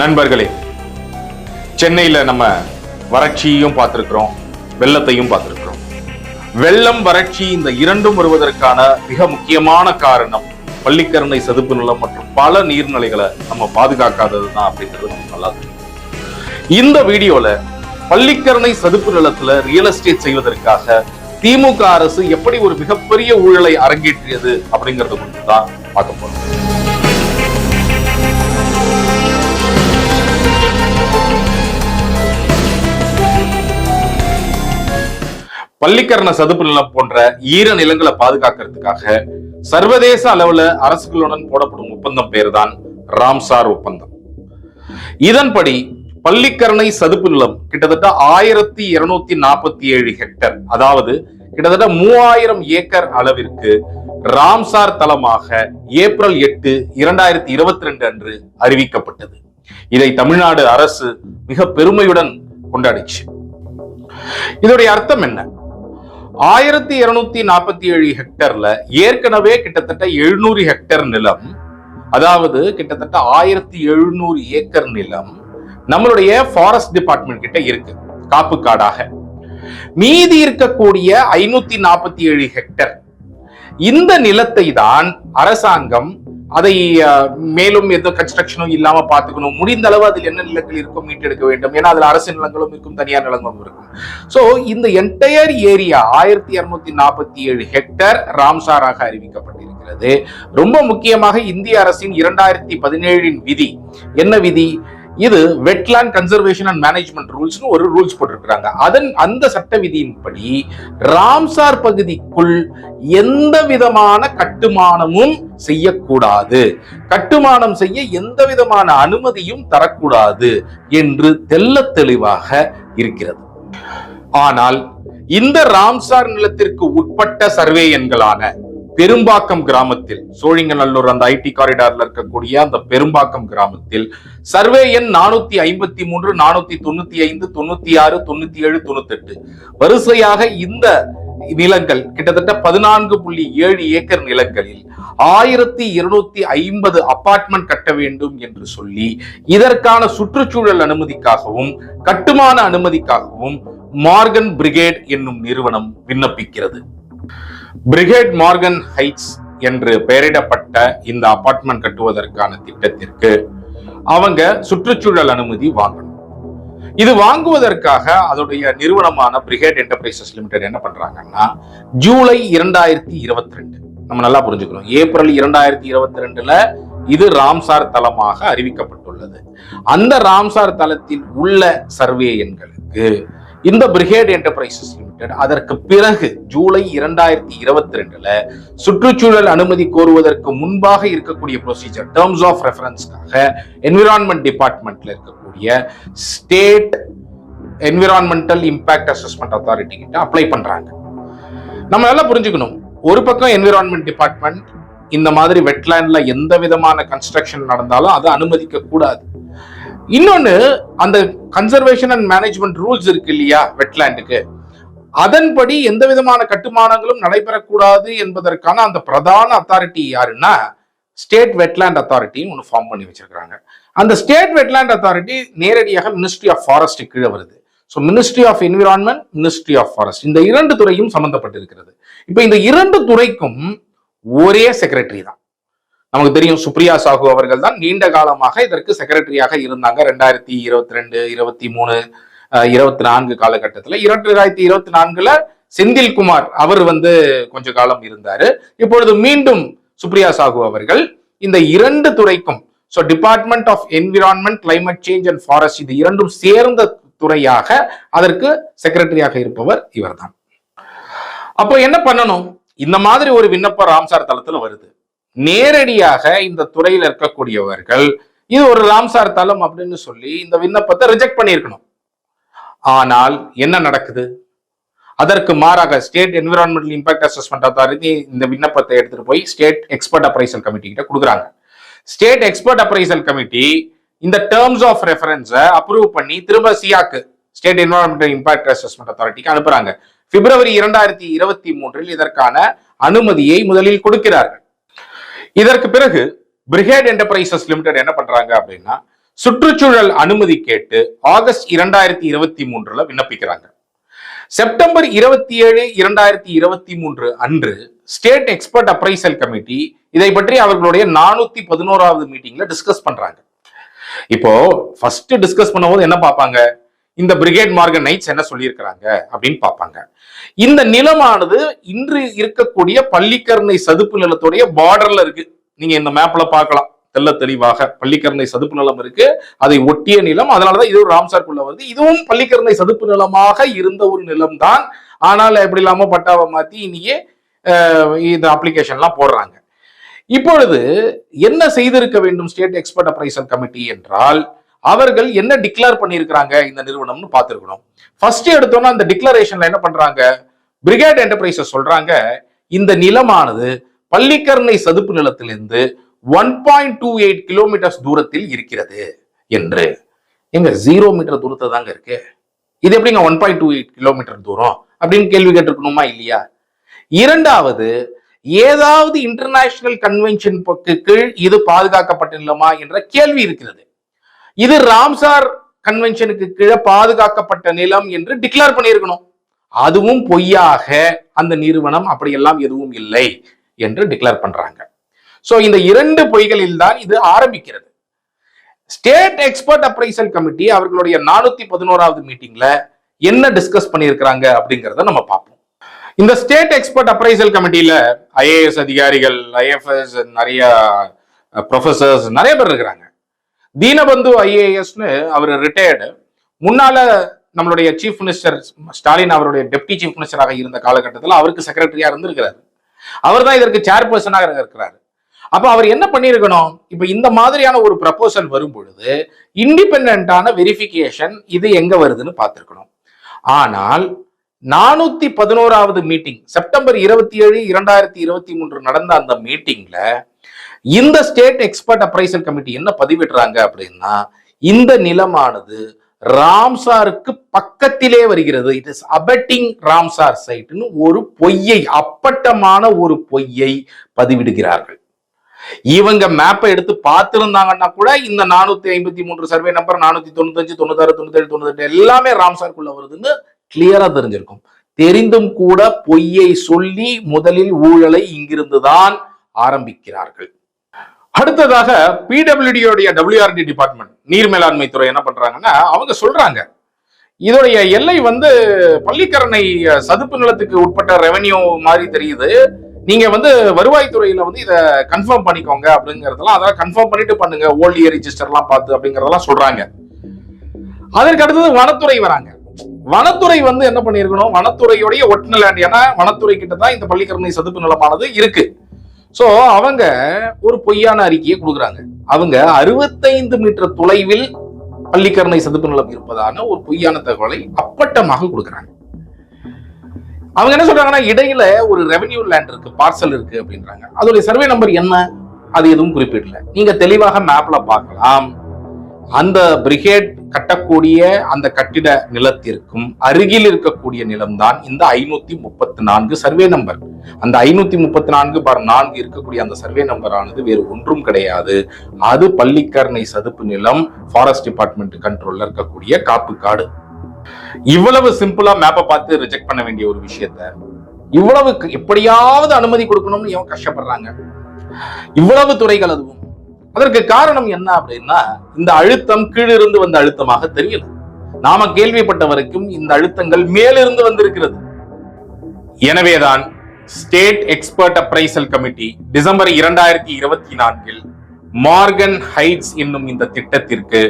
நண்பர்களே சென்னையில நம்ம வறட்சியையும் பார்த்திருக்கிறோம் வெள்ளத்தையும் பார்த்திருக்கிறோம். வெள்ளம் வறட்சி இந்த இரண்டும் வருவதற்கான மிக முக்கியமான காரணம் பள்ளிக்கரணை சதுப்பு நிலம் மற்றும் பல நீர்நிலைகளை நம்ம பாதுகாக்காதது தான் அப்படிங்கிறது நமக்கு நல்லா தெரியும் இந்த வீடியோல பள்ளிக்கரணை சதுப்பு நிலத்துல ரியல் எஸ்டேட் செய்வதற்காக திமுக அரசு எப்படி ஒரு மிகப்பெரிய ஊழலை அரங்கேற்றியது அப்படிங்கறது குறித்து தான் பார்க்க போறோம். பள்ளிக்கரண சதுப்பு நிலம் போன்ற ஈர நிலங்களை பாதுகாக்கிறதுக்காக சர்வதேச அளவுல அரசுகளுடன் போடப்படும் ஒப்பந்தம் பேர் தான் ராம்சார் ஒப்பந்தம். இதன்படி பள்ளிக்கரணை சதுப்பு நிலம் கிட்டத்தட்ட ஆயிரத்தி இருநூத்தி நாற்பத்தி ஏழு ஹெக்டர் அதாவது கிட்டத்தட்ட மூவாயிரம் ஏக்கர் அளவிற்கு ராம்சார் தளமாக ஏப்ரல் எட்டு இரண்டாயிரத்தி இருபத்தி ரெண்டு அன்று அறிவிக்கப்பட்டது. இதை தமிழ்நாடு அரசு மிக பெருமையுடன் கொண்டாடிச்சு. இதோடைய அர்த்தம் என்ன? ஆயிரத்தி இருநூத்தி நாற்பத்தி ஏழு ஹெக்டர்ல ஏற்கனவே கிட்டத்தட்ட எழுநூறு ஹெக்டர் நிலம் அதாவது கிட்டத்தட்ட ஆயிரத்தி எழுநூறு ஏக்கர் நிலம் நம்மளுடைய ஃபாரஸ்ட் டிபார்ட்மெண்ட் கிட்ட இருக்கு காப்பு காடாக மீதி இருக்கக்கூடிய ஐநூத்தி நாற்பத்தி ஏழு ஹெக்டர் இந்த நிலத்தை தான் அரசாங்கம் அதை மேலும் எந்த கன்ஸ்ட்ரக்ஷனும் இல்லாம பாத்துக்கணும் முடிந்த அளவு அதில் என்ன நிலங்கள் இருக்கும் மீட்டெடுக்க வேண்டும். ஏன்னா அதுல அரசு நிலங்களும் இருக்கும் தனியார் நிலங்களும் இருக்கும். சோ இந்த என்டையர் ஏரியா ஆயிரத்தி இருநூத்தி நாற்பத்தி ஏழு ஹெக்டர் ராம்சாராக அறிவிக்கப்பட்டிருக்கிறது. ரொம்ப முக்கியமாக இந்திய அரசின் இரண்டாயிரத்தி பதினேழின் விதி. என்ன விதி? இது வெட்லாண்ட் கன்சர்வேஷன் அண்ட் மேனேஜ்மெண்ட் ரூல்ஸ்னு ஒரு ரூல்ஸ் போட்டிருக்கிறாங்க. அதன் அந்த சட்ட விதியின்படி ராம்சார் பகுதிக்குள் எந்த விதமான கட்டுமானமும் செய்யக்கூடாது. கட்டுமானம் செய்ய எந்த விதமான அனுமதியும் தரக்கூடாது என்று தெல்ல தெளிவாக இருக்கிறது. ஆனால் இந்த ராம்சார் நிலத்திற்கு உட்பட்ட சர்வே எண்களான பெரும்பாக்கம் கிராமத்தில் சோழிங்கநல்லூர் அந்த ஐடி காரிடார்ல இருக்கக்கூடிய அந்த பெரும்பாக்கம் கிராமத்தில் சர்வே எண் நானூத்தி ஐம்பத்தி மூன்று நானூத்தி தொண்ணூத்தி ஐந்து தொண்ணூத்தி ஆறு தொண்ணூத்தி ஏழு தொண்ணூத்தி எட்டு வரிசையாக இந்த நிலங்கள் கிட்டத்தட்ட பதினான்கு புள்ளி ஏழு ஏக்கர் நிலங்களில் ஆயிரத்தி இருநூத்தி ஐம்பது அபார்ட்மெண்ட் கட்ட வேண்டும் என்று சொல்லி இதற்கான சுற்றுச்சூழல் அனுமதிக்காகவும் கட்டுமான அனுமதிக்காகவும் மார்கன் பிரிகேட் என்னும் நிறுவனம் விண்ணப்பிக்கிறது. பிரிகேட் மார்கன் ஹைட்ஸ் என்று பெயரிடப்பட்ட இந்த அபார்ட்மெண்ட் கட்டுவதற்கான திட்டத்திற்கு அவங்க சுற்றுச்சூழல் அனுமதி வாங்கணும். இது வாங்குவதற்காக அதோடைய நிறுவனமான பிரிகேட் என்டர்பிரைசஸ் லிமிடெட் என்ன பண்றாங்கன்னா ஜூலை இரண்டாயிரத்தி இருபத்தி ரெண்டு நம்ம நல்லா புரிஞ்சுக்கணும். ஏப்ரல் இரண்டாயிரத்தி இருபத்தி ரெண்டுல இது ராம்சார் தலமாக அறிவிக்கப்பட்டுள்ளது. அந்த ராம்சார் தலத்தில் உள்ள சர்வே எண்களுக்கு இந்த பிரிகேட் என்டர்பிரைசஸ் லிமிடெட் அதற்கு பிறகு ஜூலை இரண்டாயிரத்தி இருபத்தி ரெண்டுல சுற்றுச்சூழல் அனுமதி கோருவதற்கு முன்பாக இருக்கக்கூடிய ப்ரொசீஜர் டேர்ம்ஸ் ஆஃப் ரெஃபரன்ஸ்க்காக என்விரான்மெண்ட் டிபார்ட்மெண்ட்ல இருக்கக்கூடிய state environmental impact assessment authority கிட்ட அப்ளை பண்றாங்க. நம்ம நல்லா புரிஞ்சுக்கணும். ஒரு பக்கம் என்விரான்மெண்ட் டிபார்ட்மெண்ட் இந்த மாதிரி வெட்லேண்ட்ல எந்த விதமான கன்ஸ்ட்ரக்ஷன் நடந்தாலும் அதை அனுமதிக்க கூடாது. இன்னொன்று அந்த கன்சர்வேஷன் அண்ட் மேனேஜ்மெண்ட் ரூல்ஸ் இருக்கு இல்லையா வெட்லேண்டுக்கு அதன்படி எந்த விதமான கட்டுமானங்களும் நடைபெறக்கூடாது என்பதற்கான அந்த பிரதான அத்தாரிட்டி யாருன்னா ஸ்டேட் வெட்லேண்ட் அத்தாரிட்டின்னு ஒன்று ஃபார்ம் பண்ணி வச்சிருக்கிறாங்க. அந்த ஸ்டேட் வெட்லேண்ட் அத்தாரிட்டி நேரடியாக மினிஸ்ட்ரி ஆஃப் ஃபாரஸ்ட் கீழே வருது. So ministry of environment ministry of forest இந்த இரண்டு துறையும் சம்மந்தப்பட்டிருக்கிறது இப்போ இந்த இரண்டு துறைக்கும் ஒரே செக்ரட்டரி தான். நமக்கு தெரியும் சுப்ரியா சாஹூ அவர்கள் தான் நீண்ட காலமாக இதற்கு செக்ரட்டரியாக இருந்தாங்க. ரெண்டாயிரத்தி இருபத்தி ரெண்டு இருபத்தி மூணு இருபத்தி நான்கு காலகட்டத்தில். இரண்டாயிரத்தி இருபத்தி நான்குல செந்தில்குமார் அவர் வந்து கொஞ்ச காலம் இருந்தாரு. இப்பொழுது மீண்டும் சுப்ரியா சாஹூ அவர்கள் இந்த இரண்டு துறைக்கும் so department of environment climate change and forest இது இரண்டும் சேர்ந்த துறையாக அதற்கு செக்ரட்டரியாக இருப்பவர் இவர்தான். அப்போ என்ன பண்ணணும்? இந்த மாதிரி ஒரு விண்ணப்பம் ராம்சார் தளத்தில் வருது. நேரடியாக இந்த துறையில் இருக்கக்கூடியவர்கள் இது ஒரு ராம்சார் தளம் அப்படின்னு சொல்லி இந்த விண்ணப்பத்தை ரிஜெக்ட் பண்ணியிருக்கணும். ஆனால் என்ன நடக்குது? அதற்கு மாறாக state environmental impact assessment authority இந்த விண்ணப்பத்தை எடுத்துட்டு போய் ஸ்டேட் எக்ஸ்பர்ட் அப்ரைசல் கமிட்டி கிட்ட கொடுக்குறாங்க. ஸ்டேட் எக்ஸ்பர்ட் அப்ரைசல் கமிட்டி இந்த டேர்ம்ஸ் ஆஃப் ரெஃபரன்ஸை அப்ரூவ் பண்ணி திரும்ப சியாக்கு ஸ்டேட் என்விரான்மெண்டல் இம்பாக்ட் அசஸ்மெண்ட் அத்தாரிட்டிக்கு அனுப்புறாங்க. பிப்ரவரி இரண்டாயிரத்தி இருபத்தி மூன்றில் இதற்கான அனுமதியை முதலில் கொடுக்கிறார்கள். இதற்கு பிறகு பிரிகேட் என்டர்பிரைசஸ் லிமிடெட் என்ன பண்றாங்க அப்படின்னா சுற்றுச்சூழல் அனுமதி கேட்டு ஆகஸ்ட் இரண்டாயிரத்தி இருபத்தி மூன்றுல விண்ணப்பிக்கிறாங்க. செப்டம்பர் இருபத்தி ஏழு இரண்டாயிரத்தி இருபத்தி மூன்று அன்று ஸ்டேட் எக்ஸ்பர்ட் அப்ரைசல் கமிட்டி இதை பற்றி அவர்களுடைய நானூத்தி பதினோராவது மீட்டிங்ல டிஸ்கஸ் பண்றாங்க. இப்போ ஃபர்ஸ்ட் டிஸ்கஸ் பண்ணும்போது என்ன பார்ப்பாங்க? இந்த பிரிகேட் மார்கன் நைட்ஸ் என்ன சொல்லியிருக்கிறாங்க அப்படின்னு பார்ப்பாங்க. இந்த நிலமானது இன்று இருக்கக்கூடிய பள்ளிக்கரணை சதுப்பு நிலத்துடைய பார்டர்ல இருக்கு. நீங்க இந்த மேப்ல பார்க்கலாம். தெல்ல தெளிவாக பள்ளிக்கரணை சதுப்பு நிலம் இருக்கு. அதை ஒட்டிய நிலம் அதனாலதான் இது ஒரு ராம்சார்க்குள்ள வருது. இதுவும் பள்ளிக்கரணை சதுப்பு நிலமாக இருந்த ஒரு நிலம் தான் ஆனால் எப்படி இல்லாம பட்டாவை மாத்தி இன்னைக்கு இந்த அப்ளிகேஷன்லாம் போடுறாங்க. இப்பொழுது என்ன செய்திருக்க வேண்டும் ஸ்டேட் எக்ஸ்பர்ட் அப்ரைசல் கமிட்டி என்றால் அவர்கள் என்ன டிக்ளேர் பண்ணியிருக்கிறாங்க இந்த நிறுவனம்னு பார்த்துருக்கணும். ஃபர்ஸ்ட் எடுத்தோம்னா அந்த டிக்ளரேஷன்ல என்ன பண்றாங்க? பிரிகேட் என்டர்பிரைசஸ் சொல்றாங்க இந்த நிலமானது பள்ளிக்கரணை சதுப்பு நிலத்திலிருந்து one point two eight kilometres தூரத்தில் இருக்கிறது என்று. எங்க ஜீரோ மீட்டர் தூரத்தை தாங்க இருக்கு. இது எப்படிங்க one point two eight kilometre தூரம் அப்படின்னு கேள்வி கேட்டிருக்கணுமா இல்லையா? இரண்டாவது ஏதாவது இன்டர்நேஷனல் கன்வென்ஷன் கீழ் இது பாதுகாக்கப்பட்ட நிலமா என்ற கேள்வி இருக்கிறது. இது ராம்சார் கன்வென்ஷனுக்கு கீழே பாதுகாக்கப்பட்ட நிலம் என்று டிக்ளேர் பண்ணியிருக்கணும். அதுவும் பொய்யாக அந்த நிறுவனம் அப்படியெல்லாம் எதுவும் இல்லை என்று டிக்ளேர் பண்றாங்க. ஸோ இந்த இரண்டு பொய்களில் தான் இது ஆரம்பிக்கிறது. ஸ்டேட் எக்ஸ்பர்ட் அப்ரைசல் கமிட்டி அவர்களுடைய நானூத்தி பதினோராவது மீட்டிங்ல என்ன டிஸ்கஸ் பண்ணியிருக்கிறாங்க அப்படிங்கிறத நம்ம பார்ப்போம். இந்த ஸ்டேட் எக்ஸ்பர்ட் அப்ரைசல் கமிட்டியில ஐஏஎஸ் அதிகாரிகள் ஐஎஃப்எஸ் நிறைய ப்ரொஃபசர்ஸ் நிறைய பேர் இருக்கிறாங்க. தீனபந்து ஐஏஎஸ்னு அவர் ரிட்டையர்டு முன்னால நம்மளுடைய சீஃப் மினிஸ்டர் ஸ்டாலின் அவருடைய டெப்டி சீஃப் மினிஸ்டராக இருந்த காலகட்டத்தில் அவருக்கு செக்ரட்டரியா இருந்திருக்கிறாரு. அவர் தான் இதற்கு சேர்பர்சனாக இருக்கிறார். அப்ப அவர் என்ன பண்ணியிருக்கணும்? இப்ப இந்த மாதிரியான ஒரு ப்ரப்போசல் வரும் பொழுது இண்டிபெண்டான வெரிஃபிகேஷன் இது எங்க வருதுன்னு பார்த்துருக்கணும். ஆனால் நானூத்தி பதினோராவது மீட்டிங் செப்டம்பர் இருபத்தி ஏழு இரண்டாயிரத்தி இருபத்தி மூன்று நடந்த அந்த மீட்டிங்ல இந்த ஸ்டேட் எக்ஸ்பர்ட் அப்ரைசல் கமிட்டி என்ன பதிவிடுறாங்க அப்படின்னா இந்த நிலமானது ராம்சாருக்கு பக்கத்திலே வருகிறது. இட் இஸ் அபட்டிங் ராம்சார் சைட்னு ஒரு பொய்யை அப்பட்டமான ஒரு பொய்யை பதிவிடுகிறார்கள். இவங்க மேப்பை எடுத்து பார்த்துருந்தாங்கன்னா கூட இந்த நானூத்தி ஐம்பத்தி மூன்று சர்வே நம்பர் நானூத்தி தொண்ணூத்தஞ்சு தொண்ணூத்தாறு தொண்ணூத்தேழு தொண்ணூத்தெட்டு எல்லாமே ராம்சார்க்குள்ள வருதுன்னு கிளியரா தெரிஞ்சிருக்கும். தெரிந்தும் கூட பொய்யை சொல்லி முதலில் ஊழலை இங்கிருந்துதான் ஆரம்பிக்கிறார்கள். அடுத்ததாக பிடபிள்யூடியோடைய டபிள்யூஆர்டி டிபார்ட்மெண்ட் நீர் மேலாண்மை துறை என்ன பண்றாங்கன்னா அவங்க சொல்றாங்க. இதோடைய எல்லை வந்து பள்ளிக்கரணை சதுப்பு நிலத்துக்கு உட்பட்ட ரெவன்யூ மாதிரி தெரியுது. நீங்க வந்து வருவாய்த்துறையில வந்து இதை கன்ஃபார்ம் பண்ணிக்கோங்க அப்படிங்கறதெல்லாம் அதெல்லாம் கன்ஃபார்ம் பண்ணிட்டு பண்ணுங்க. ஓல்ட் இயர் ரிஜிஸ்டர்லாம் பார்த்து அப்படிங்கறதெல்லாம் சொல்றாங்க. அதற்கு அடுத்தது வனத்துறை வராங்க. வனத்துறை வந்து என்ன பண்ணியிருக்கணும்? வனத்துறையுடைய ஒட்டின லேண்ட் ஏன்னா வனத்துறை கிட்ட தான் இந்த பள்ளிக்கரணை சதுப்பு நிலமானது இருக்கு. ஸோ அவங்க ஒரு பொய்யான அறிக்கையை கொடுக்குறாங்க. அவங்க அறுபத்தைந்து மீட்டர் தொலைவில் பள்ளிக்கரணை சதுப்பு நிலம் இருப்பதான ஒரு பொய்யான தகவலை அப்பட்டமாக கொடுக்குறாங்க. அவங்க என்ன சொல்றாங்கன்னா இடையில ஒரு ரெவென்யூ லேண்ட் இருக்கு பார்சல் இருக்கு அப்படின்றாங்க. அதோடைய சர்வே நம்பர் என்ன? அது எதுவும் குறிப்பிடல. நீங்க தெளிவாக மேப்ல பார்க்கலாம். அந்த பிரிகேட் கட்டக்கூடிய அந்த கட்டிட நிலத்திற்கும் அருகில் இருக்கக்கூடிய நிலம்தான் இந்த ஐநூத்தி முப்பத்தி நான்கு சர்வே நம்பர் அந்த ஐநூத்தி முப்பத்தி நான்கு பார் நான்கு இருக்கக்கூடிய அந்த சர்வே நம்பர் ஆனது வேறு ஒன்றும் கிடையாது. அது பள்ளிக்கரணை சதுப்பு நிலம் ஃபாரஸ்ட் டிபார்ட்மெண்ட் கண்ட்ரோல்ல இருக்கக்கூடிய காப்பு காடு. இவ்வளவு சிம்பிளா மேப்பை பார்த்து ரிஜெக்ட் பண்ண வேண்டிய ஒரு விஷயத்த இவ்வளவு எப்படியாவது அனுமதி கொடுக்கணும்னு இவன் கஷ்டப்படுறாங்க. இவ்வளவு துறைகள் அதுவும். அதற்கு காரணம் என்ன அப்படின்னா இந்த அழுத்தம் கீழிருந்து வந்த அழுத்தமாக தெரியல. நாம கேள்விப்பட்ட வரைக்கும் இந்த அழுத்தங்கள் மேலிருந்து வந்திருக்கிறது. எனவேதான் state expert appraisal committee December இரண்டாயிரத்தி இருபத்தி நான்கில் மார்கன் ஹைட்ஸ் என்னும் இந்த திட்டத்திற்கு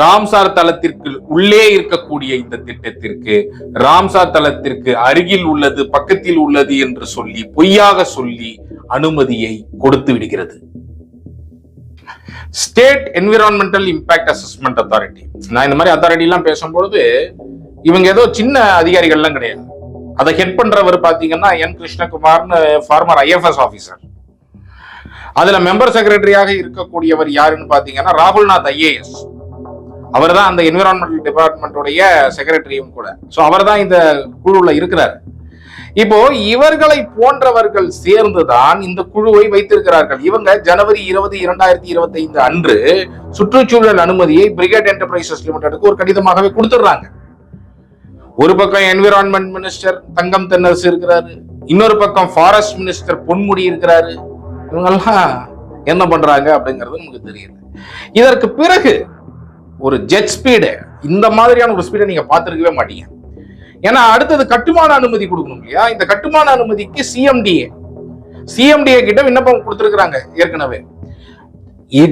ராம்சார் தளத்திற்கு உள்ளே இருக்கக்கூடிய இந்த திட்டத்திற்கு ராம்சார் தளத்திற்கு அருகில் உள்ளது பக்கத்தில் உள்ளது என்று சொல்லி பொய்யாக சொல்லி அனுமதியை கொடுத்து விடுகிறது. State environmental impact assessment authority நான் இந்த மாதிரி அத்தாரிட்டி எல்லாம் பேசும்பொழுது இவங்க ஏதோ சின்ன அதிகாரிகள்லாம் கிடையாது. அதை ஹெட் பண்றவர் பாத்தீங்கன்னா என் கிருஷ்ணகுமார்னு ஃபார்மர் ஐஎஃப்எஸ் ஆபீசர் அதுல மெம்பர் செக்ரட்டரியாக இருக்கக்கூடியவர் யாருன்னு பாத்தீங்கன்னா ராகுல்நாத் ஐஏஎஸ் அவர் தான் அந்த என்விரான்மெண்டல் டிபார்ட்மெண்ட்டுடைய செக்ரட்டரியும் கூட. ஸோ அவர் தான் இந்த குழுவில் இருக்கிறார். இப்போ இவர்களை போன்றவர்கள் சேர்ந்துதான் இந்த குழுவை வைத்திருக்கிறார்கள். இவங்க ஜனவரி இருபது இரண்டாயிரத்தி இருபத்தி ஐந்து அன்று சுற்றுச்சூழல் அனுமதியை பிரிகேட் என்டர்பிரைசஸ் லிமிடெடுக்கு ஒரு கடிதமாகவே கொடுத்துடுறாங்க. ஒரு பக்கம் என்விரான்மெண்ட் மினிஸ்டர் தங்கம் தென்னரசு இருக்கிறாரு. இன்னொரு பக்கம் ஃபாரஸ்ட் மினிஸ்டர் பொன்முடி இருக்கிறாரு. இவங்கெல்லாம் என்ன பண்றாங்க அப்படிங்கிறது நமக்கு தெரியுது. இதற்கு பிறகு ஒரு ஜெட் ஸ்பீடு இந்த மாதிரியான ஒரு ஸ்பீடை நீங்க பார்த்துருக்கவே மாட்டீங்க. ஏன்னா அடுத்தது கட்டுமான அனுமதி கொடுக்கணும் இல்லையா? இந்த கட்டுமான அனுமதிக்கு சிஎம்டிஏ சிஎம்டிஏ கிட்ட விண்ணப்பம் கொடுத்துருக்குறாங்க ஏற்கனவே.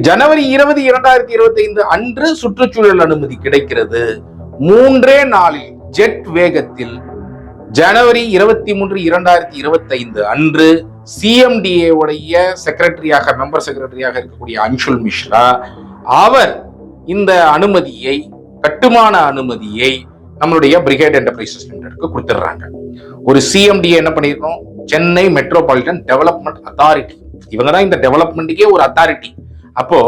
ஜனவரி இருபது இரண்டாயிரத்தி இருபத்தி ஐந்து அன்று சுற்றுச்சூழல் அனுமதி கிடைக்கிறது. மூன்றே நாளில் ஜெட் வேகத்தில் ஜனவரி இருபத்தி மூன்று இரண்டாயிரத்தி இருபத்தி ஐந்து அன்று சிஎம்டிஏ உடைய செக்ரட்டரியாக மெம்பர் செக்ரட்டரியாக இருக்கக்கூடிய அன்ஷுல் மிஸ்ரா அவர் இந்த அனுமதியை கட்டுமான அனுமதியை நம்மளுடைய பிரிகேட் என்டர்பிரைசஸ் லிமிடெட்க்கு கொடுத்துடுறாங்க. ஒரு சிஎம்டியை என்ன பண்ணிருக்கோம்? சென்னை மெட்ரோபாலிட்டன் டெவலப்மெண்ட் அத்தாரிட்டி இவங்க தான் இந்த டெவலப்மெண்ட்டுக்கே ஒரு அத்தாரிட்டி அப்போ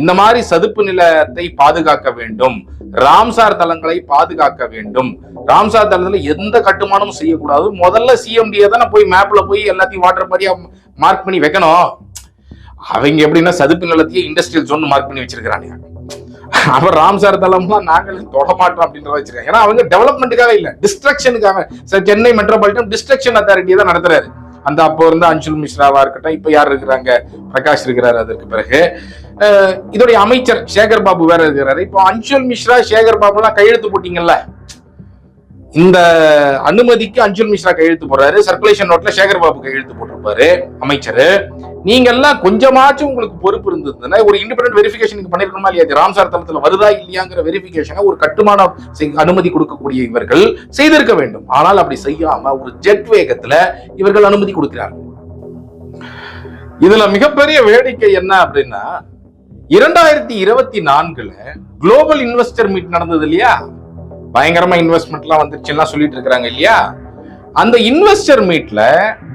இந்த மாதிரி சதுப்பு நிலத்தை பாதுகாக்க வேண்டும். ராம்சார் தலங்களை பாதுகாக்க வேண்டும். ராம்சார் தலத்துல எந்த கட்டுமானமும் செய்யக்கூடாது. முதல்ல சிஎம்டியை தானே போய் மேப்ல போய் எல்லாத்தையும் வாட்டர் மாதிரியா மார்க் பண்ணி வைக்கணும். அவங்க எப்படின்னா சதுப்பு நிலத்தையே இண்டஸ்ட்ரியல் ஜோன் மார்க் பண்ணி வச்சிருக்கிறாங்க அவர் ராம் சார் தளம்லாம் நாங்கள் தொட மாட்டோம் அப்படின்றத வச்சிருக்காங்க ஏன்னா அவங்க டெவலப்மெண்ட்டுக்காக இல்லை டிஸ்ட்ரக்ஷனுக்காக சார் சென்னை மெட்ரோபாலிட்டன் டிஸ்ட்ரக்ஷன் அத்தாரிட்டியை தான் நடத்துறாரு. அந்த அப்போ இருந்த அன்சுல் மிஸ்ராவா இருக்கட்டும் இப்ப யார் இருக்கிறாங்க? பிரகாஷ் இருக்கிறாரு அதற்கு பிறகு. இதோடைய அமைச்சர் சேகர் பாபு வேற இருக்கிறாரு. இப்போ அன்சுல் மிஸ்ரா சேகர் பாபு எல்லாம் கையெழுத்து போட்டீங்கல்ல? இந்த அனுமதிக்கு அன்சுல் மிஸ்ரா கையெழுத்து போடுறாரு. சர்க்குலேஷன் நோட்ல சேகர் பாபு கையெழுத்து போட்டிருப்பாரு அமைச்சர். நீங்க எல்லாம் கொஞ்சமாச்சும் உங்களுக்கு பொறுப்பு இருந்ததுன்னா ஒரு இண்டிபெண்டன்ட் வெரிஃபிகேஷன் பண்ணிருக்கணுமா இல்லையா? ராம்சார் தளத்துல வருதா இல்லையாங்கிற வெரிஃபிகேஷனை ஒரு கட்டுமான அனுமதி கொடுக்கக்கூடிய இவர்கள் செய்திருக்க வேண்டும். ஆனால் அப்படி செய்யாம ஒரு ஜெட் வேகத்துல இவர்கள் அனுமதி கொடுக்கிறார்கள். இதுல மிகப்பெரிய வேடிக்கை என்ன அப்படின்னா இரண்டாயிரத்தி இருபத்தி நான்குல குளோபல் இன்வெஸ்டர் மீட் நடந்தது இல்லையா? பயங்கரமா இன்வெஸ்ட்மெண்ட்லாம் வந்துருச்சுலாம் சொல்லிட்டு இருக்காங்க இல்லையா? அந்த இன்வெஸ்டர் மீட்ல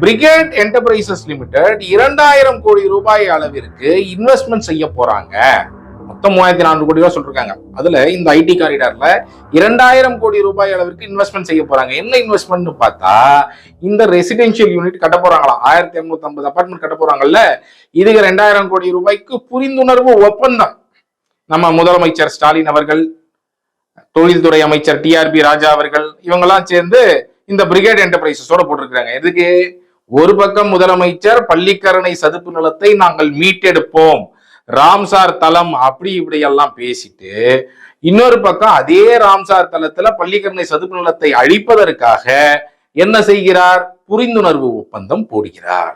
பிரிகேட் என்டர்பிரைசஸ் லிமிடெட் இரண்டாயிரம் கோடி ரூபாய் அளவிற்கு இன்வெஸ்ட்மெண்ட் செய்ய போறாங்க. மொத்தம் மூவாயிரத்தி நானூறு கோடி ரூபாய் சொல்லிருக்காங்க. அதுல இந்த ஐடி காரிடார்ல இரண்டாயிரம் கோடி ரூபாய் அளவிற்கு இன்வெஸ்ட்மெண்ட் செய்ய போறாங்க. என்ன இன்வெஸ்ட்மெண்ட் பார்த்தா இந்த ரெசிடென்ஷியல் யூனிட் கட்ட போறாங்களாம் ஆயிரத்தி எண்ணூத்தி ஐம்பது அபார்ட்மெண்ட் கட்ட போறாங்கல்ல? இதுக்கு ரெண்டாயிரம் கோடி ரூபாய்க்கு புரிந்துணர்வு ஒப்பந்தம். நம்ம முதலமைச்சர் ஸ்டாலின் அவர்கள் தொழில்துறை அமைச்சர் டிஆர்பி ராஜா அவர்கள் இவங்கெல்லாம் சேர்ந்து இந்த பிரிகேட் என்டர்பிரைசஸோட போட்டிருக்காங்க எதுக்கு? ஒரு பக்கம் முதலமைச்சர் பள்ளிக்கரணை சதுப்பு நிலத்தை நாங்கள் மீட்டெடுப்போம். ராம்சார் தலம் அப்படி இப்படி எல்லாம் பேசிட்டு இன்னொரு பக்கம் அதே ராம்சார் தலத்துல பள்ளிக்கரணை சதுப்பு நிலத்தை அழிப்பதற்காக என்ன செய்கிறார்? புரிந்துணர்வு ஒப்பந்தம் போடுகிறார்.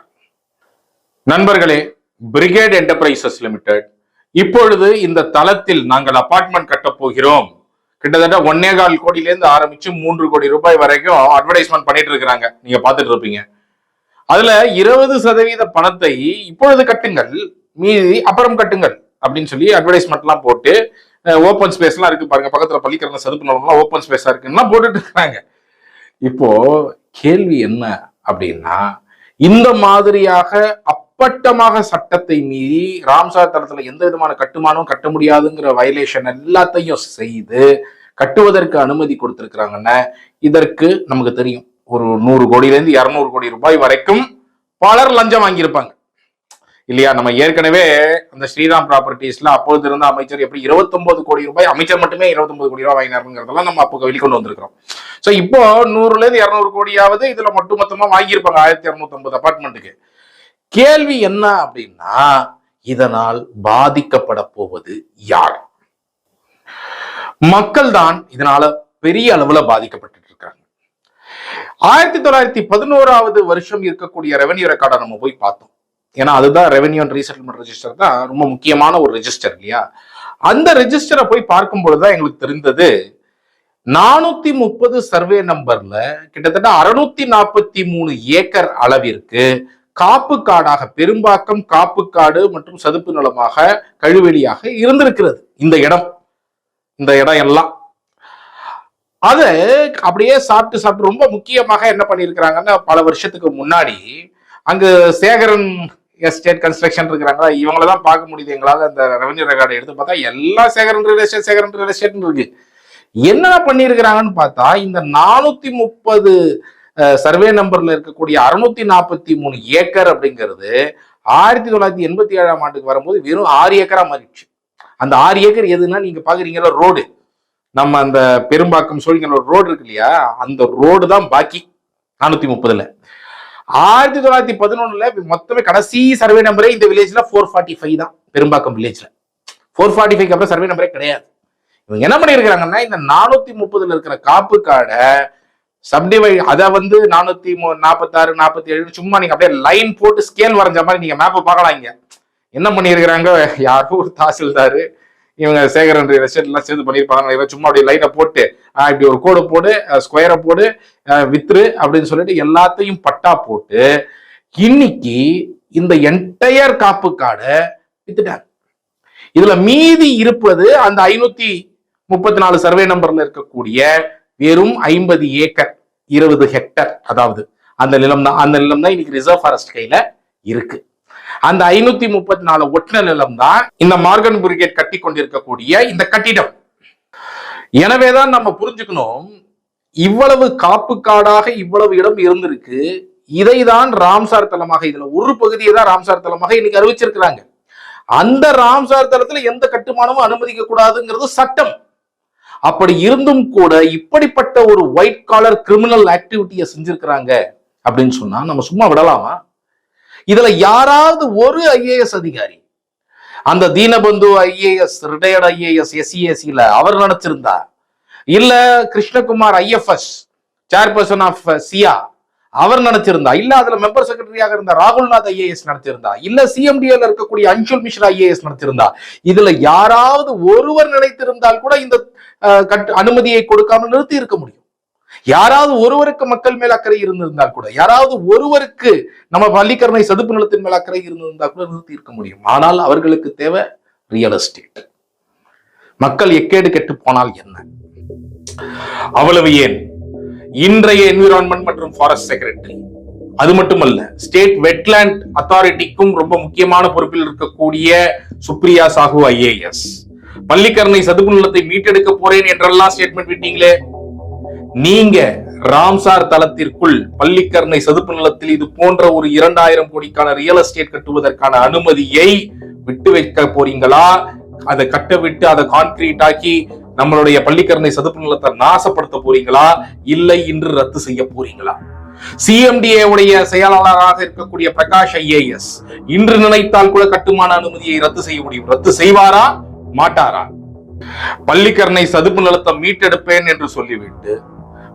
நண்பர்களே பிரிகேட் என்டர்பிரைசஸ் லிமிடெட் இப்பொழுது இந்த தளத்தில் நாங்கள் அபார்ட்மெண்ட் கட்டப் போகிறோம். கிட்டத்தட்ட ஒன்னே கால் கோடியில இருந்து ஆரம்பிச்சு மூன்று கோடி ரூபாய் வரைக்கும் அட்வர்டைஸ்மெண்ட் பண்ணிட்டு இருக்கிறாங்க. நீங்க பார்த்துட்டு இருப்பீங்க. அதுல இருபது சதவீத பணத்தை இப்பொழுது கட்டுங்கள் மீதி அப்புறம் கட்டுங்கள் அப்படின்னு சொல்லி அட்வர்டைஸ்மெண்ட் எல்லாம் போட்டு ஓப்பன் ஸ்பேஸ் எல்லாம் இருக்கு பாருங்க பக்கத்துல பள்ளிக்கரண சதுப்பு நிலம்லாம் ஓப்பன் ஸ்பேஸா இருக்குன்னா போட்டுட்டு இருக்காங்க இப்போ கேள்வி என்ன அப்படின்னா இந்த மாதிரியாக அப்பட்டமாக சட்டத்தை மீறி ராம்சார் தளத்துல எந்த விதமான கட்டுமானம் கட்ட முடியாதுங்கிற வயலேஷன் எல்லாத்தையும் செய்து கட்டுவதற்கு அனுமதி கொடுத்திருக்கிறாங்கன்னா இதற்கு நமக்கு தெரியும். ஒரு நூறு கோடியிலேருந்து இரநூறு கோடி ரூபாய் வரைக்கும் பலர் லஞ்சம் வாங்கியிருப்பாங்க. இல்லையா? நம்ம ஏற்கனவே அந்த ஸ்ரீராம் ப்ராப்பர்ட்டிஸ்ல அப்பொழுது இருந்த அமைச்சர் எப்படி 29 கோடி ரூபாய் அமைச்சர் மட்டுமே 29 கோடி ரூபாய் வாங்கினாருங்கிறதெல்லாம் நம்ம அப்போ வெளிக்கொண்டு வந்திருக்கிறோம். ஸோ இப்போ நூறுல இருந்து இரநூறு கோடியாவது இதுல மட்டும் வாங்கியிருப்பாங்க ஆயிரத்தி இரநூத்தம்பது அபார்ட்மெண்ட்டுக்கு கேள்வி என்ன அப்படின்னா இதனால் பாதிக்கப்பட போவது யார்? மக்கள் தான் இதனால பெரிய அளவுல பாதிக்கப்பட்டு இருக்காங்க. ஆயிரத்தி தொள்ளாயிரத்தி பதினோராவது வருஷம் இருக்கக்கூடிய ரெவன்யூ ரெக்கார்டை நம்ம போய் பார்த்தோம். ஏன்னா அதுதான் ரெவன்யூ அண்ட் ரீசெட்டில்மெண்ட் ரெஜிஸ்டர் தான் ரொம்ப முக்கியமான ஒரு ரெஜிஸ்டர் இல்லையா? அந்த ரெஜிஸ்டரை போய் பார்க்கும் பொழுதுதான் எங்களுக்கு தெரிந்தது நானூத்தி முப்பது சர்வே நம்பர்ல கிட்டத்தட்ட அறுநூத்தி நாற்பத்தி மூணு ஏக்கர் அளவிற்கு காப்பு காடாக பெரும்பாக்கம் காப்பு காடு மற்றும் சதுப்பு நிலமாக கழுவெளியாக இருந்திருக்கிறது. இந்த இடம். இந்த இடம் எல்லாம். அதை அப்படியே சாப்பிட்டு சாப்பிட்டு ரொம்ப முக்கியமாக என்ன பண்ணியிருக்கிறாங்கன்னா பல வருஷத்துக்கு முன்னாடி அங்கு சேகரன் எஸ்டேட் கன்ஸ்ட்ரக்ஷன் இருக்கிறாங்களா இவங்கள தான் பார்க்க முடியுது. எங்களால் அந்த ரெவன்யூ ரெக்கார்டை எடுத்து பார்த்தா எல்லா Sekaran real estate Sekaran real estate இருக்கு. என்ன பண்ணியிருக்கிறாங்கன்னு பார்த்தா இந்த நானூத்தி முப்பது சர்வே நம்பர்ல இருக்கக்கூடிய அறுநூத்தி நாற்பத்தி மூணு ஏக்கர் அப்படிங்கிறது ஆயிரத்தி தொள்ளாயிரத்தி எண்பத்தி ஏழாம் ஆண்டுக்கு வரும்போது வெறும் ஆறு ஏக்கரா மாறிடுச்சு. அந்த ஆறு ஏக்கர் எதுன்னா நீங்க பாக்குறீங்களா ரோடு நம்ம அந்த பெரும்பாக்கம் சோழிங்கர் ரோடு இருக்கு இல்லையா? அந்த ரோடு தான் பாக்கி நானூத்தி முப்பதுல. ஆயிரத்தி தொள்ளாயிரத்தி பதினொன்னுல மொத்தமே கடைசி சர்வே நம்பரே இந்த வில்லேஜ்ல ஃபோர் ஃபார்ட்டி ஃபைவ் தான் பெரும்பாக்கம் வில்லேஜ்ல ஃபோர் ஃபார்ட்டி ஃபைவ் அப்புறம் சர்வே நம்பரே கிடையாது. இவங்க என்ன பண்ணியிருக்கிறாங்கன்னா இந்த நானூத்தி முப்பதுல இருக்கிற காப்பு காடை சப்டிவை அதை வந்து நானூத்தி நாற்பத்தாறு நாற்பத்தி ஏழு சும்மா நீங்க அப்படியே லைன் போட்டு ஸ்கேல் வரைஞ்ச மாதிரி நீங்க மேப்பை பார்க்கலாம் இங்க. என்ன பண்ணியிருக்கிறாங்க? யாரோ ஒரு தாசில்தாரு இவங்க சேகரன் ரெஸ்டேட் எல்லாம் சேர்ந்து பண்ணியிருப்பாங்க. சும்மா அப்படியே லைனை போட்டு ஆஹ் இப்படி ஒரு கோடு போடு ஸ்கொயரை போடு அஹ் வித்துரு அப்படின்னு சொல்லிட்டு எல்லாத்தையும் பட்டா போட்டு இன்னைக்கு இந்த என்டையர் காப்பு காடை வித்துட்டாங்க. இதுல மீதி இருப்பது அந்த ஐநூத்தி முப்பத்தி நாலு சர்வே நம்பர்ல இருக்கக்கூடிய வெறும் ஐம்பது ஏக்கர் இருபது ஹெக்டர் அதாவது அந்த நிலம் தான் அந்த நிலம் தான் இன்னைக்கு ரிசர்வ் ஃபாரஸ்ட் கையில இருக்கு. அந்த ஐநூத்தி முப்பத்தி நாலு ஒட்டின நிலம் தான் இந்த மார்கன் பிரிகேட் கட்டி கொண்டிருக்கக்கூடிய இந்த கட்டிடம். எனவேதான் நம்ம புரிஞ்சுக்கணும் இவ்வளவு காப்பு காடாக இவ்வளவு இடம் இருந்திருக்கு இதை தான் ராம்சார் தலமாக இதுல ஒரு பகுதியை தான் ராம்சார் தலமாக இன்னைக்கு அறிவிச்சிருக்கிறாங்க. அந்த ராம்சார் தலத்துல எந்த கட்டுமானமும் அனுமதிக்க கூடாதுங்கிறது சட்டம். அப்படி இருந்தும் கூட இப்படிப்பட்ட ஒரு ஒயிட் காலர் கிரிமினல் ஆக்டிவிட்டியை செஞ்சிருக்கிறாங்க அப்படின்னு சொன்னா நம்ம சும்மா விடலாமா? இதுல யாராவது ஒரு ஐஏஎஸ் அதிகாரி அந்த தீனபந்து ஐஏஎஸ் ரிட்டையர்ட் ஐஏஎஸ் எஸ்சிஎஸ்சில அவர் நினைச்சிருந்தா இல்ல Krishnakumar IFS chairperson of SEIAA அவர் நினைச்சிருந்தா இல்ல அதுல மெம்பர் செக்ரட்டரியாக இருந்த ராகுல்நாத் ஐஏஎஸ் நடத்திருந்தா இல்ல சிஎம்டிஎல் இருக்கக்கூடிய அன்ஷுல் மிஸ்ரா ஐஏஎஸ் நடத்திருந்தா இதுல யாராவது ஒருவர் நினைத்திருந்தால் கூட இந்த அனுமதியை கொடுக்காமல் நிறுத்தி இருக்க முடியும். யாராவது ஒருவருக்கு மக்கள் மேல் அக்கறை இருந்திருந்தால் கூட யாராவது ஒருவருக்கு நம்ம பள்ளிக்கரணை சதுப்பு நிலத்தின் மேல் அக்கறை இருந்திருந்தால் கூட நிறுத்தி இருக்க முடியும். ஆனால் அவர்களுக்கு தேவை ரியல் எஸ்டேட் மக்கள் எக்கேடு கெட்டு போனால் என்ன? அவ்வளவு ஏன்? இன்றைய என்விரான்மெண்ட் மற்றும் ஃபாரஸ்ட் செக்ரட்டரி அது மட்டுமல்ல ஸ்டேட் வெட்லேண்ட் அத்தாரிட்டிக்கும் ரொம்ப முக்கியமான பொறுப்பில் இருக்கக்கூடிய சுப்ரியா சாஹூ ஐஏஎஸ் பள்ளிக்கரணை சதுப்பு நிலத்தை மீட்டெடுக்க போறேன் என்றெல்லாம் ஸ்டேட்மெண்ட் விட்டீங்களே? நீங்க ராம்சார் தளத்திற்குள் பள்ளிக்கரணை சதுப்பு நிலத்தில் இது போன்ற ஒரு இரண்டாயிரம் கோடிக்கான ரியல் எஸ்டேட் கட்டுவதற்கான அனுமதியை விட்டு வைக்க போறீங்களா? அதை கட்ட விட்டு அதை கான்கிரீட் ஆக்கி நம்மளுடைய பள்ளிக்கரணை சதுப்பு நிலத்தை நாசப்படுத்த போறீங்களா? இல்லை இன்று ரத்து செய்ய போறீங்களா? சிஎம்டிஏ உடைய செயலாளராக இருக்கக்கூடிய பிரகாஷ் ஐஏஎஸ் இன்று நினைத்தால் கூட கட்டுமான அனுமதியை ரத்து செய்ய முடியும். ரத்து செய்வாரா? மாட்டாரா? பள்ளிக்கரணை சதுப்பு நிலத்தை மீட்டெடுப்பேன் என்று சொல்லிவிட்டு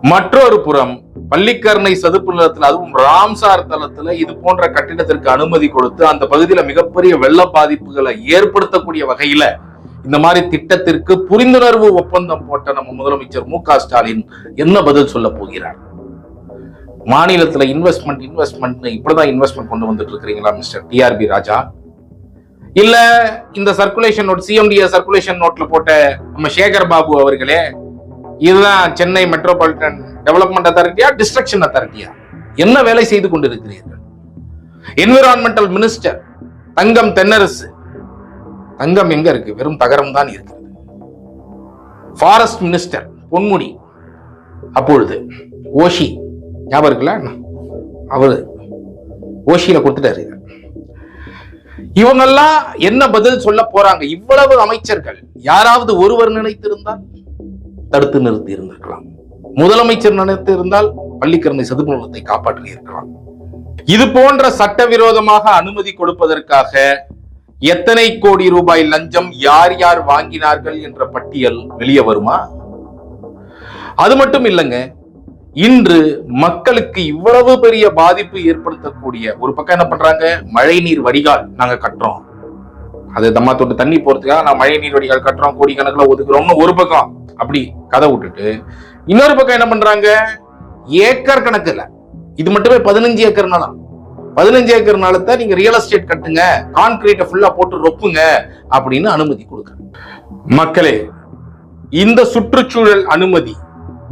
மற்றொரு புறம் பள்ளிக்கரணை சதுப்பு நிலத்தில் அதுவும் ராம்சார் தளத்துல இது போன்ற கட்டிடத்திற்கு அனுமதி கொடுத்து அந்த பகுதியில மிகப்பெரிய வெள்ள பாதிப்புகளை ஏற்படுத்தக்கூடிய வகையில இந்த மாதிரி திட்டத்திற்கு புரிந்துணர்வு ஒப்பந்தம் போட்ட நம்ம முதலமைச்சர் மு ஸ்டாலின் என்ன பதில் சொல்ல போகிறார்? மாநிலத்துல இன்வெஸ்ட்மெண்ட் இன்வெஸ்ட்மெண்ட் இப்படிதான் இன்வெஸ்ட்மெண்ட் கொண்டு வந்துட்டு இருக்கிறீங்களா மிஸ்டர் டிஆர்பி ராஜா? இல்ல இந்த சர்க்குலேஷன் நோட் சிஎம்டிஏ சர்க்குலேஷன் நோட்ல போட்ட நம்ம சேகர் பாபு அவர்களே இதுதான் சென்னை மெட்ரோபாலிட்டன் டெவலப்மெண்ட் அத்தாரிட்டியா டிஸ்ட்ரக்ஷன் அத்தாரிட்டியா என்ன வேலை செய்து கொண்டிருக்கிறீர்கள்? Environmental minister Thangam Thennarasu. தங்கம் எங்க இருக்கு? வெறும் தகரம் தான் இருக்கிறது ஃபாரஸ்ட் மினிஸ்டர் பொன்முடி. அப்பொழுது ஓஷி. ஞாபகம் இருக்குல்ல? அவரு ஓஷியில கொடுத்துட்டாரு இவங்கெல்லாம் என்ன பதில் சொல்ல போறாங்க? இவ்வளவு அமைச்சர்கள் யாராவது ஒருவர் நினைத்திருந்தால்? தடுத்து நிறுத்தி இருந்திருக்கலாம். முதலமைச்சர் நினைத்து இருந்தால் பள்ளிக்கரணை சதுப்புநிலத்தை காப்பாற்றி இருக்கலாம். இது போன்ற சட்டவிரோதமாக அனுமதி கொடுப்பதற்காக எத்தனை கோடி ரூபாய் லஞ்சம் யார் யார் வாங்கினார்கள் என்ற பட்டியல் வெளியே வருமா? அது மட்டும் இல்லைங்க. இன்று மக்களுக்கு இவ்வளவு பெரிய பாதிப்பு ஏற்படுத்தக்கூடிய ஒரு பக்கம் என்ன பண்றாங்க? மழைநீர் வடிகால் நாங்க கட்டுறோம். அது தம்மா தொட்டு தண்ணி போறதுக்காக நான் மழைநீர் வடிகால் கட்டுறோம் கோடிக்கணக்கில் ஒதுக்குறோம்னு ஒரு பக்கம் அப்படி கதை விட்டுட்டு இன்னொரு பக்கம் என்ன பண்றாங்க? ஏக்கர் கணக்குல இது மட்டுமே பதினஞ்சு ஏக்கர் நிலம். பதினஞ்சு ஏக்கர் நிலத்தை நீங்க ரியல் எஸ்டேட் கட்டுங்க கான்கிரீட்டை ஃபுல்லா போட்டு ரொப்புங்க அப்படின்னு அனுமதி கொடுக்குறாங்க. மக்களே இந்த சுற்றுச்சூழல் அனுமதி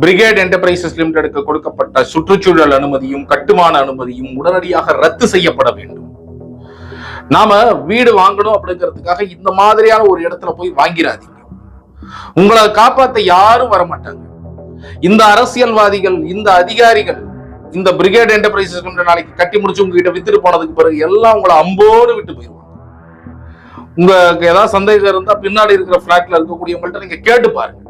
பிரிகேட் என்டர்பிரைசஸ் லிமிடெடுக்கு கொடுக்கப்பட்ட சுற்றுச்சூழல் அனுமதியும் கட்டுமான அனுமதியும் உடனடியாக ரத்து செய்யப்பட வேண்டும். நாம வீடு வாங்கணும் அப்படிங்கிறதுக்காக இந்த மாதிரியான ஒரு இடத்துல போய் வாங்கிடாதீங்க உங்களை காப்பாத்த யாரும் வர மாட்டாங்க இந்த அரசியல்வாதிகள் இந்த அதிகாரிகள் இந்த பிரிகேட் என்டர்பிரைசஸ் நாளைக்கு கட்டி முடிச்சு உங்ககிட்ட வித்துட்டு போனதுக்கு பிறகு எல்லாம் உங்களை அம்போடு விட்டு போயிடுவாங்க. உங்களுக்கு ஏதாவது சந்தேகம் இருந்தா பின்னாடி இருக்கிற பிளாட்ல இருக்கக்கூடியவங்கள்ட்ட நீங்க கேட்டு பாருங்க.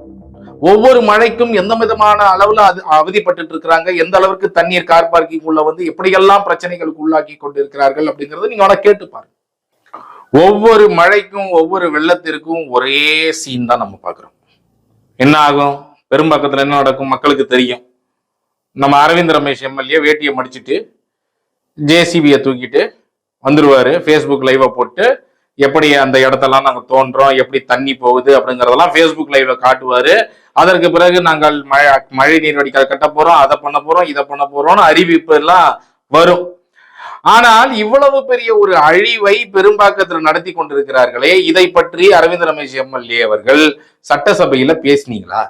ஒவ்வொரு மழைக்கும் எந்த விதமான அளவுல அது அவதிப்பட்டு இருக்கிறாங்க? எந்த அளவுக்கு தண்ணீர் கார் பார்க்கிங் உள்ள வந்து எப்படியெல்லாம் பிரச்சனைகளுக்கு உள்ளாக்கி கொண்டு இருக்கிறார்கள் அப்படிங்கறத நீங்க வேணா கேட்டு பாருங்க. ஒவ்வொரு மழைக்கும் ஒவ்வொரு வெள்ளத்திற்கும் ஒரே சீன் தான் நம்ம பாக்குறோம் என்ன ஆகும்? பெரும்பாக்கத்துல என்ன நடக்கும்? மக்களுக்கு தெரியும். நம்ம அரவிந்த் ரமேஷ் எம்எல்ஏ வேட்டியை மடிச்சிட்டு ஜேசிபியை தூக்கிட்டு வந்துருவாரு. ஃபேஸ்புக் லைவை போட்டு எப்படி அந்த இடத்தெல்லாம் நாங்க தோன்றோம் எப்படி தண்ணி போகுது அப்படிங்கறதெல்லாம் ஃபேஸ்புக் லைவ்ல காட்டுவாரு. அதற்கு பிறகு நாங்கள் மழை மழை நீர் வடிகால் கட்ட போறோம் அதை பண்ண போறோம் இதை பண்ண போறோம்னு அறிவிப்பு எல்லாம் வரும். ஆனால் இவ்வளவு பெரிய ஒரு அழிவை பெரும்பாக்கத்தில் நடத்தி கொண்டிருக்கிறார்களே இதை பற்றி அரவிந்த் ரமேஷ் எம்எல்ஏ அவர்கள் சட்டசபையில பேசினீங்களா?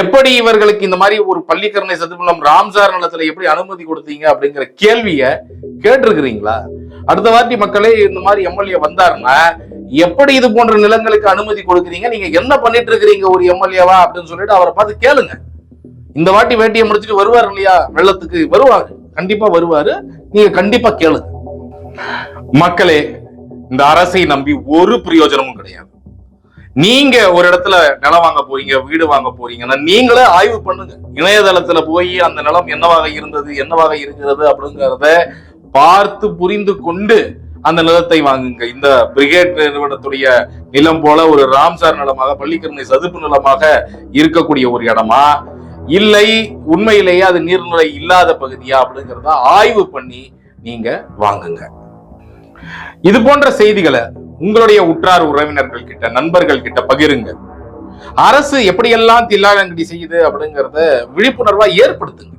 எப்படி இவர்களுக்கு இந்த மாதிரி ஒரு பள்ளிக்கரணை சதுமலம் ராம்சார் நிலத்துல எப்படி அனுமதி கொடுத்தீங்க அப்படிங்கிற கேள்விய கேட்டிருக்கிறீங்களா? அடுத்த வாட்டி மக்களே இந்த மாதிரி எம்எல்ஏ வந்தாருன்னா எப்படி இது போன்ற நிலங்களுக்கு அனுமதி கொடுக்குறீங்க? நீங்க என்ன பண்ணிட்டு இருக்கிறீங்க ஒரு எம்எல்ஏவா அப்படின்னு சொல்லிட்டு அவரை பார்த்து கேளுங்க. இந்த வாட்டி வேட்டியை முடிச்சுட்டு வருவார் இல்லையா? வெள்ளத்துக்கு வருவாரு. கண்டிப்பா வருவாரு. நீங்க கண்டிப்பா கேளுங்க. மக்களே இந்த அரசை நம்பி ஒரு பிரயோஜனமும் கிடையாது. நீங்க ஒரு இடத்துல நிலம் வாங்க போறீங்க வீடு வாங்க போறீங்கன்னா நீங்களே ஆய்வு பண்ணுங்க. இணையதளத்துல போய் அந்த நிலம் என்னவாக இருந்தது என்னவாக இருக்கிறது அப்படிங்கறத பார்த்து புரிந்து கொண்டு அந்த நிலத்தை வாங்குங்க. இந்த பிரிகேட் நிறுவனத்துடைய நிலம் போல ஒரு ராம்சார் நிலமாக பள்ளிக்கரணை சதுப்பு நிலமாக இருக்கக்கூடிய ஒரு இடமா? இல்லை உண்மையிலேயே அது நீர்நிலை இல்லாத பகுதியா? அப்படிங்கிறத ஆய்வு பண்ணி நீங்க வாங்குங்க. இது போன்ற செய்திகளை உங்களுடைய உற்றார் உறவினர்கள் கிட்ட நண்பர்கள் கிட்ட பகிருங்க. அரசு எப்படியெல்லாம் தில்லாலங்கடி செய்யுது அப்படிங்கிறத விழிப்புணர்வா ஏற்படுத்துங்க.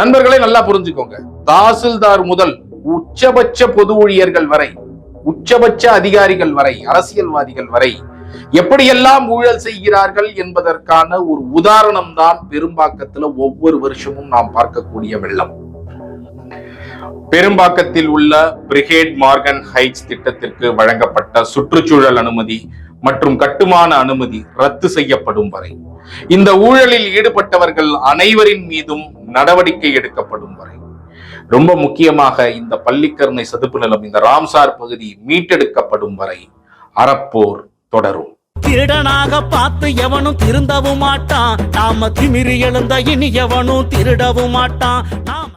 நண்பர்களே நல்லா புரிஞ்சுக்கோங்க. தாசில்தார் முதல் உச்சபட்ச பொது ஊழியர்கள் வரை உச்சபட்ச அதிகாரிகள் வரை அரசியல்வாதிகள் வரை எப்படியெல்லாம் ஊழல் செய்கிறார்கள் என்பதற்கான ஒரு உதாரணம் தான் பெரும்பாக்கத்துல ஒவ்வொரு வருஷமும் நாம் பார்க்கக்கூடிய வெள்ளம். பெரும்பாக்கத்தில் உள்ள பிரிகேட் மார்கன் ஹைட்ஸ் திட்டத்திற்கு வழங்கப்பட்ட சுற்றுச்சூழல் அனுமதி மற்றும் கட்டுமான அனுமதி ரத்து செய்யப்படும் வரை. இந்த ஊழலில் ஈடுபட்டவர்கள் அனைவரின் மீதும் நடவடிக்கை எடுக்கப்படும் வரை. ரொம்ப முக்கியமாக இந்த பள்ளிக்கருணை சதுப்பு நிலம் இந்த ராம்சார் பகுதி மீட்டெடுக்கப்படும் வரை அறப்போர் தொடரும். திருடனாக பார்த்து எவனும் திருந்தவும் மாட்டான். நாம திமிரி எழுந்த இனி எவனும் திருடவும் மாட்டான். நாம